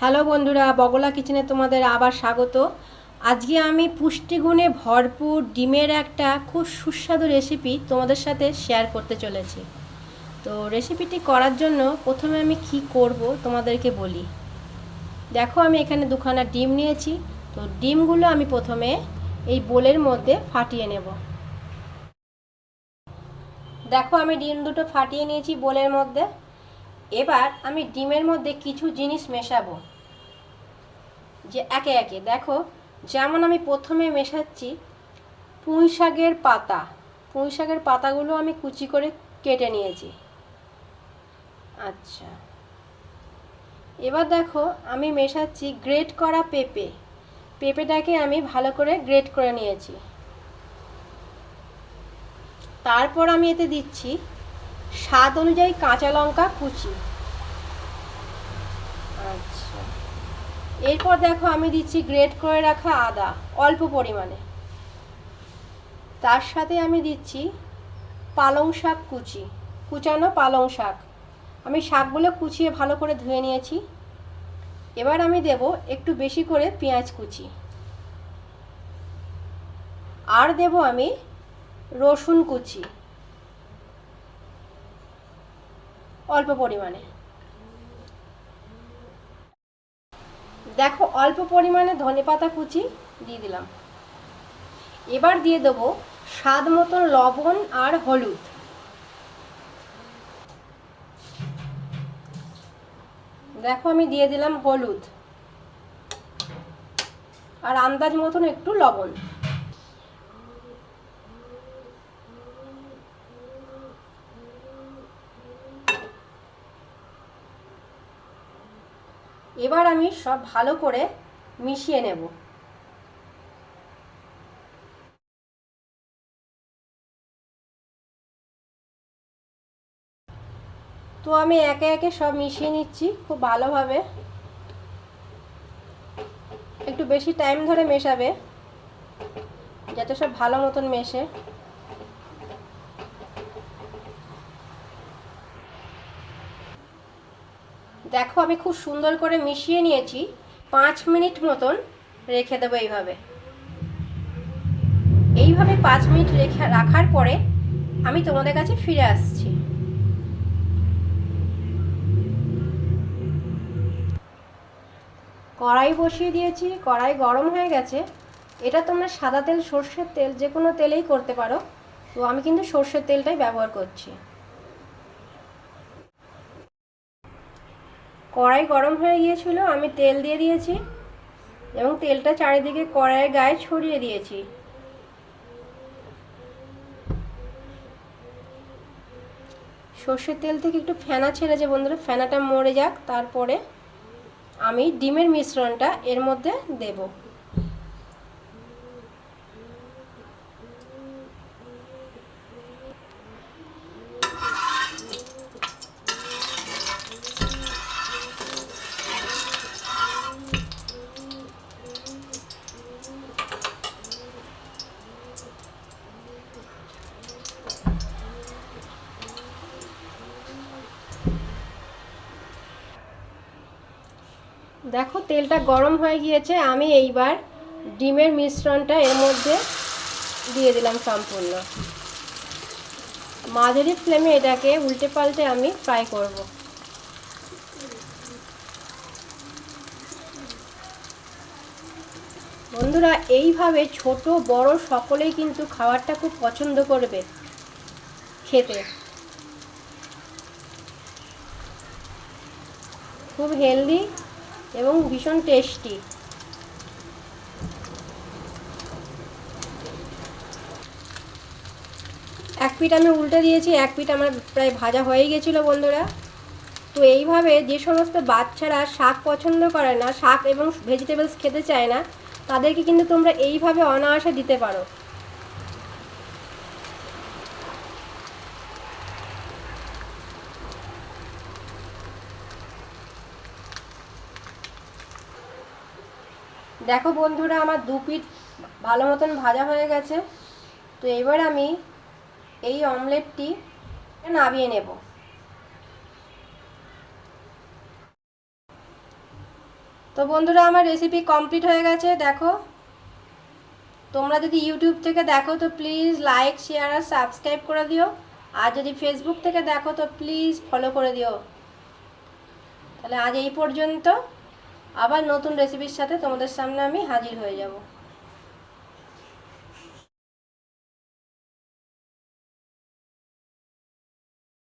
Hello বন্ধুরা, বগলা কিচেনে তোমাদের আবার স্বাগত। আজকে আমি পুষ্টিগুণে ভরপুর ডিমের একটা খুব সুস্বাদু রেসিপি তোমাদের সাথে শেয়ার করতে চলেছি। তো রেসিপিটি করার জন্য প্রথমে আমি কি করব তোমাদেরকে বলি। দেখো, আমি এখানে দুখানা ডিম নিয়েছি। তো ডিমগুলো আমি প্রথমে এই বোলের মধ্যে ফাটিয়ে নেব। দেখো, আমি ডিম দুটো ফাটিয়ে নিয়েছি বোলের মধ্যে। এবার আমি ডিমের মধ্যে কিছু জিনিস মেশাবো। যে একে একে, দেখো, যেমন আমি প্রথমে মেশাচ্ছি পুঁই শাকের পাতা। পুঁই শাকের পাতাগুলো আমি কুচি করে কেটে নিয়েছি। আচ্ছা। এবার দেখো, আমি মেশাচ্ছি গ্রেট করা পেঁপে। পেঁপেটাকে আমি ভালো করে গ্রেট করে নিয়েছি। তারপর আমি এতে দিচ্ছি স্বাদ অনুযায়ী কাঁচা লঙ্কা কুচি। আচ্ছা। এরপর দেখো আমি দিচ্ছি গ্রেট করে রাখা আদা অল্প পরিমাণে। তার সাথে আমি দিচ্ছি পালং শাক কুচি কুচানো পালং শাক। আমি শাকগুলো কুচিয়ে ভালো করে ধুয়ে নিয়েছি। এবার আমি দেব একটু বেশি করে পেঁয়াজ কুচি। আর দেব আমি রসুন কুচি। অল্প পরিমাণে। দেখো, অল্প পরিমাণে ধনে পাতা কুচি দিয়ে দিলাম। এবার দিয়ে দেবো স্বাদ মতন লবণ আর হলুদ। দেখো, আমি দিয়ে দিলাম হলুদ। আর আন্দাজ মতন একটু লবণ। এবার আমি সব ভালো করে মিশিয়ে নেব। তো আমি একে একে সব মিশিয়ে নিচ্ছি খুব ভালোভাবে। একটু বেশি টাইম ধরে মেশাবে, যাতে সব ভালো মতন মেশে। দেখো আমি খুব সুন্দর করে মিশিয়ে নিয়েছি। পাঁচ মিনিট মতন রেখে দেবো এইভাবে। এইভাবে পাঁচ মিনিট রেখে রাখার পরে আমি তোমাদের কাছে ফিরে আসছি। কড়াই বসিয়ে দিয়েছি, কড়াই গরম হয়ে গেছে। এটা তোমরা সাদা তেল, সর্ষের তেল, যে কোনো তেলেই করতে পারো। তো আমি কিন্তু সর্ষের তেলটাই ব্যবহার করছি। কড়াই গরম হয়ে গিয়েছিল, আমি তেল দিয়ে দিয়েছি এবং তেলটা চারিদিকে কড়াইয়ের গায়ে ছড়িয়ে দিয়েছি। সর্ষের তেল থেকে একটু ফেনা ছেড়েছে বন্ধুরা, ফেনাটা মরে যাক, তারপরে আমি ডিমের মিশ্রণটা এর মধ্যে দেব। দেখো, তেলটা গরম হয়ে গিয়েছে, আমি এইবার ডিমের মিশ্রণটা এর মধ্যে দিয়ে দিলাম সম্পূর্ণ। মাঝারি ফ্লেমে এটাকে উল্টে পাল্টে আমি ফ্রাই করব। বন্ধুরা, এইভাবে ছোট, বড় সকলেই কিন্তু খাবারটা খুব পছন্দ করবে খেতে। খুব হেলদি এবং ভীষণ টেস্টি এক পিঠ আমি উল্টে দিয়েছি, এক পিঠ আমার প্রায় ভাজা হয়ে গেছিল বন্ধুরা। তো এইভাবে যে সমস্ত বাচ্চারা শাক পছন্দ করে না, শাক এবং ভেজিটেবলস খেতে চায় না, তাদেরকে কিন্তু তোমরা এইভাবে অনায়াসে দিতে পারো। দেখো বন্ধুরা, আমার দু পিঠ ভালো মতন ভাজা হয়ে গেছে। তো এবার আমি এই অমলেটটি নামিয়ে নেব। তো বন্ধুরা, আমার রেসিপি কমপ্লিট হয়ে গেছে, দেখো। তোমরা যদি ইউটিউব থেকে দেখো, তো প্লিজ লাইক শেয়ার আর সাবস্ক্রাইব করে দিও। আর যদি ফেসবুক থেকে দেখো, তো প্লিজ ফলো করে দিও। তাহলে আজ এই পর্যন্ত। আবার নতুন রেসিপির সাথে তোমাদের সামনে আমি হাজির হয়ে যাব।